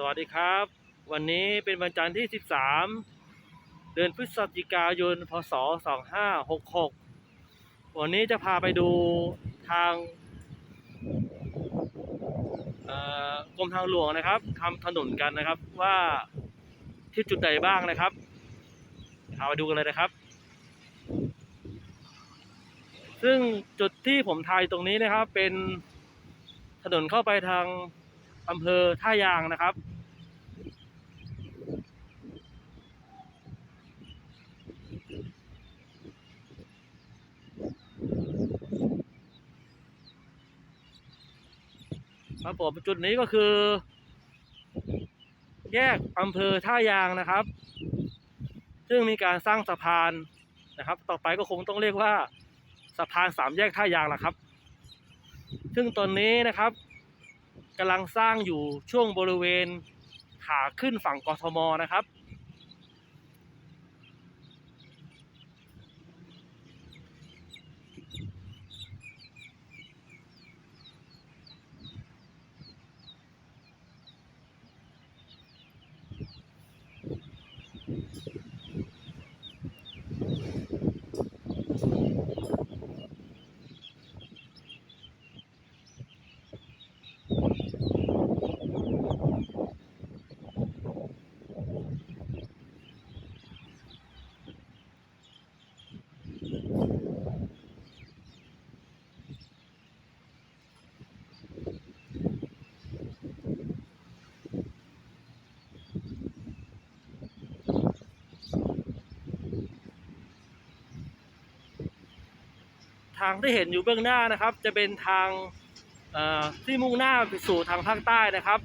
สวัสดีครับ วันนี้เป็นวันจันทร์ที่ 13 เดือนพฤศจิกายน พศ 2566 วันนี้จะพาไปดูทางกรมทางหลวงนะครับทำถนนกันนะครับว่าที่จุดใดบ้างนะครับพาไปดูกันเลยนะครับ ซึ่งจุดที่ผมถ่ายตรงนี้นะครับเป็นถนนเข้าไปทาง อำเภอท่ายางนะครับ ครับผมจุดนี้ก็คือ แยกอำเภอท่ายางนะครับ ซึ่งมีการสร้างสะพานนะครับ ต่อไปก็คงต้องเรียกว่าสะพานสามแยกท่ายางแหละครับ ซึ่งตอนนี้นะครับ กำลังสร้างอยู่ช่วงบริเวณขาขึ้นฝั่งกทมนะครับ ทางที่เห็นอยู่เบื้องหน้านะครับ จะเป็นทางที่มุ่งหน้าไปสู่ทางภาคใต้นะครับ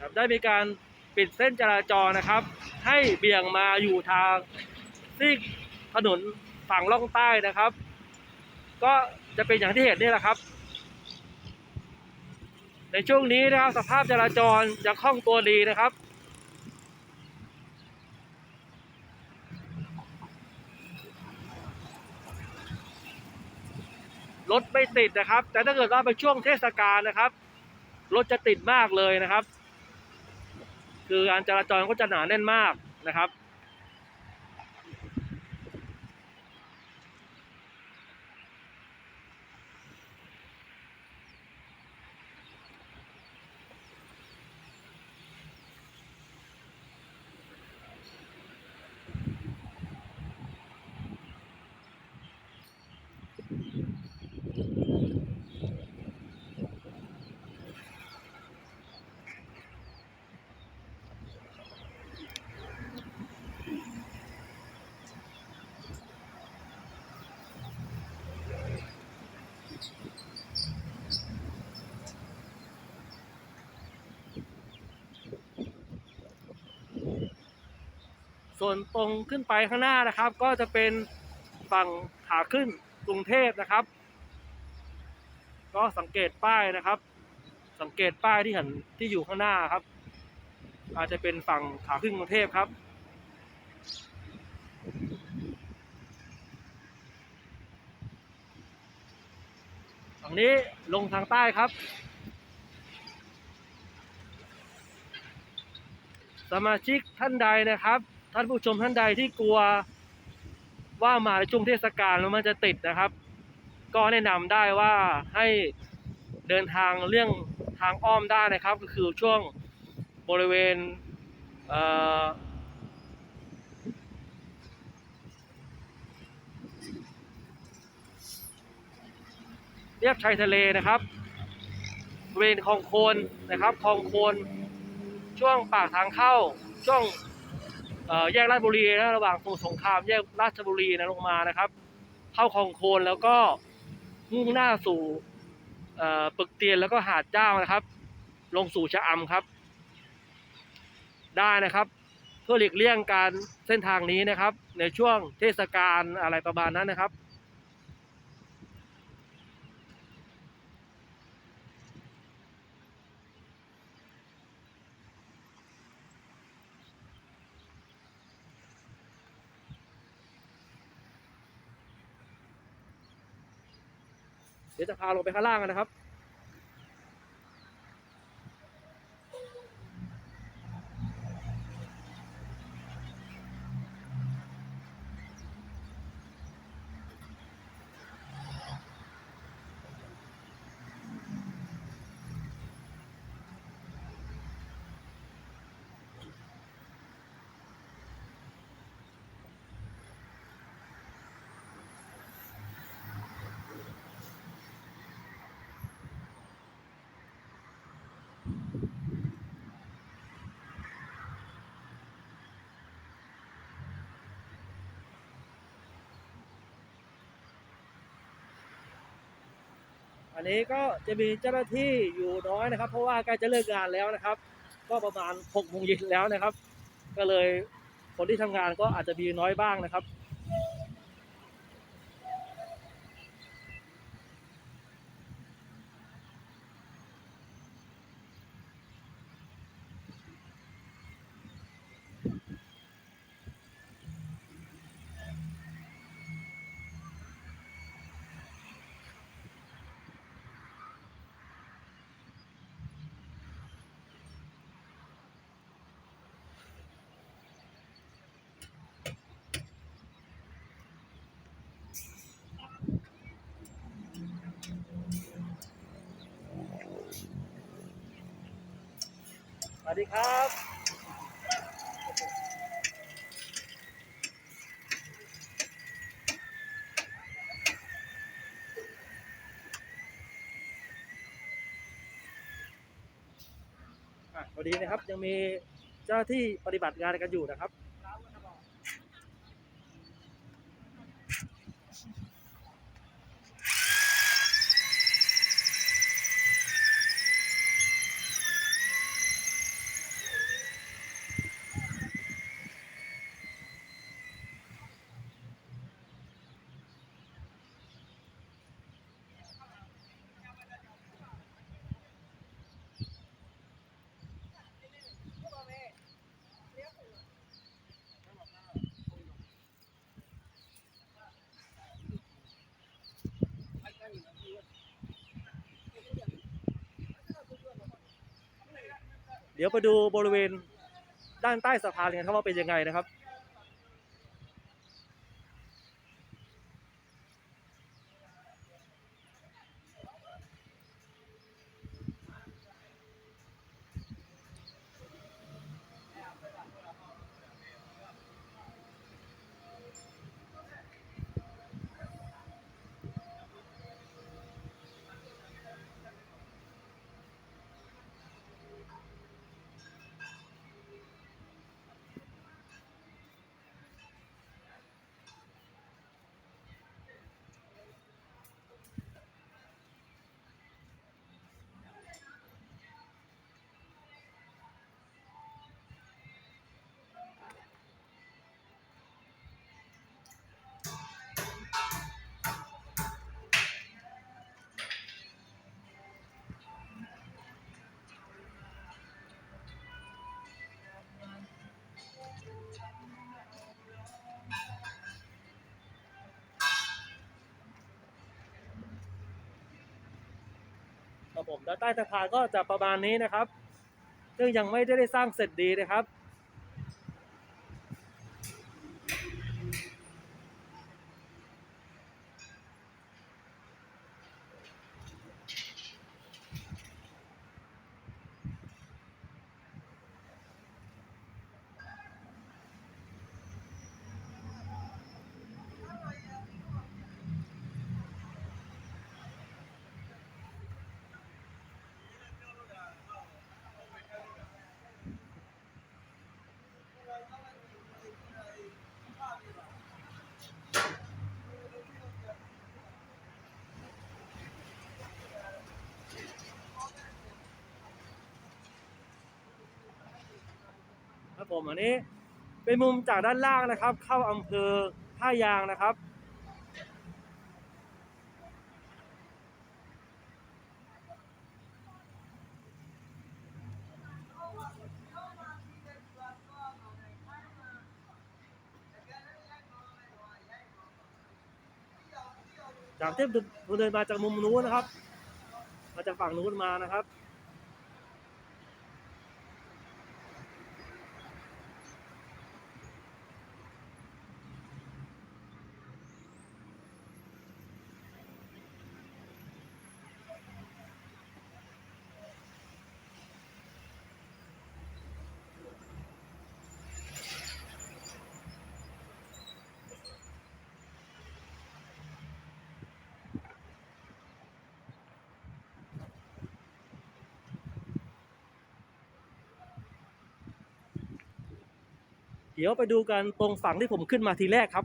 ครับ ได้มีการปิดเส้นจราจรนะครับ ให้เบี่ยงมาอยู่ทางซีกถนนฝั่งล่องใต้นะครับ ก็จะเป็นอย่างที่เห็นนี่แหละครับ ในช่วงนี้นะครับสภาพจราจรยังคล่องตัวดีนะครับ รถไม่ติดนะครับ แต่ถ้าเกิดว่าเป็นช่วงเทศกาลนะครับรถจะติดมากเลยนะครับ คือการจราจรก็จะหนาแน่นมากนะครับ ส่วนตรงขึ้นไปข้างหน้านะครับ ก็จะเป็นฝั่งขาขึ้นกรุงเทพนะครับ ก็สังเกตป้ายนะครับ สังเกตป้ายที่เห็นที่อยู่ข้างหน้าครับ อาจจะเป็นฝั่งขาขึ้นกรุงเทพครับฝั่งนี้ลงทางใต้ครับ สมาชิกท่านใดนะครับ ท่านผู้ชมท่านใดที่กลัวว่ามาในช่วงเทศกาลแล้วมันจะติดนะครับ ก็แนะนำได้ว่าให้เดินทางเรื่องทางอ้อมได้นะครับ ก็คือช่วงบริเวณเรียบชายทะเลนะครับบริเวณคลองโคนนะครับคลองโคนช่วงปากทางเข้าช่วง แยกราชบุรีนะระหว่างสมุทรสงครามแยกราชบุรีนะลงมานะครับ เข้าคลองโคนแล้วก็มุ่งหน้าสู่ปึกเตียนแล้วก็หาดเจ้านะครับ ลงสู่ชะอำครับ ได้นะครับ เพื่อหลีกเลี่ยงการเส้นทางนี้นะครับ ในช่วงเทศกาลอะไรประมาณนั้นนะครับ เดี๋ยวจะพาลงไปข้างล่างกันนะครับ อันนี้ก็จะมีเจ้าหน้าที่อยู่น้อยนะครับ เพราะว่าใกล้จะเลิกงานแล้วนะครับ ก็ประมาณหกโมงเย็นแล้วนะครับ ก็เลยคนที่ทำงานก็อาจจะมีน้อยบ้างนะครับ วัสดีครับอะพอดีนะครับยังมีเจ้าที่ปฏิบัติงานกันอยู่นะครับ เดี๋ยวไปดูบริเวณด้านใต้สะพานกันครับว่าเป็นยังไงนะครับ ครับผมแล้วใต้สะพานก็จะประมาณนี้นะครับ ซึ่งยังไม่ได้สร้างเสร็จดีนะครับ ผมอันนี้ เป็นมุมจากด้านล่างนะครับ เข้าอำเภอท่ายางนะครับ จากที่เดินมาจากมุมนู้นนะครับ มาจากฝั่งนู้นมานะครับ เดี๋ยวไปดูกันตรงฝั่งที่ผมขึ้นมาทีแรกครับ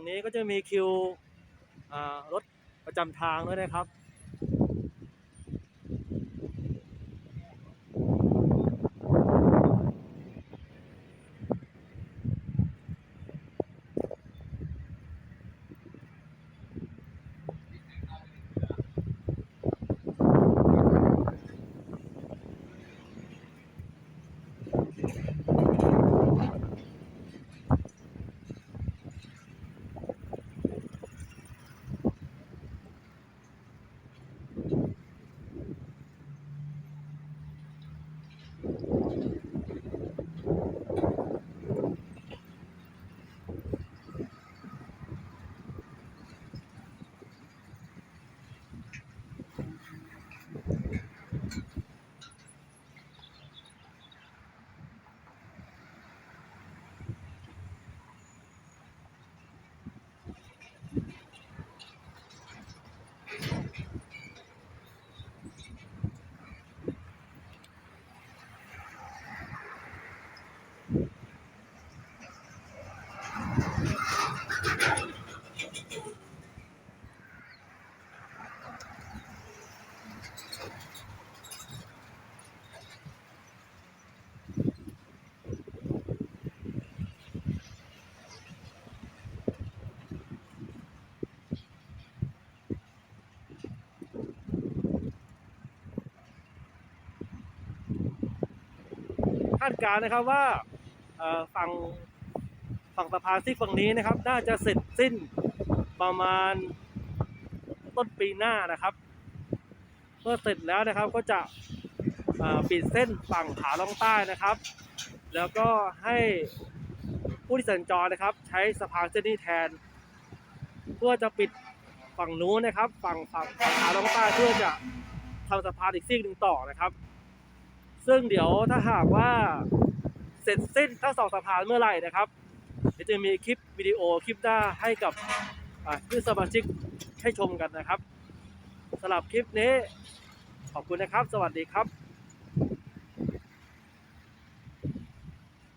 รงนี้ก็จะมีคิวรถประจำทางด้วยนะครับ ดการณ์นะครับว่าฝั่งฝั่งสะพานซิกฝั่งนี้นะครับ น่าจะเสร็จสิ้นประมาณต้นปีหน้านะครับเมื่อเสร็จแล้วนะครับก็จะปิดเส้นฝั่งขาล่องใต้นะครับ แล้วก็ให้ผู้ที่สัญจรนะครับ ใช้สะพานเส้นนี้แทน เพื่อจะปิดฝั่งนู้นนะครับ ฝั่งฝั่งขาล่องใต้เพื่อจะทำสะพานอีกซีกหนึ่งต่อนะครับ ซึ่งเดี๋ยวถ้าหากว่าเสร็จสิ้นทั้งสองสะพานเมื่อไหร่นะครับเดี๋ยวจะมีคลิปวิดีโอคลิปหน้าให้กับเพื่อนสมาชิกให้ชมกันนะครับสำหรับคลิปนี้ขอบคุณนะครับ สวัสดีครับ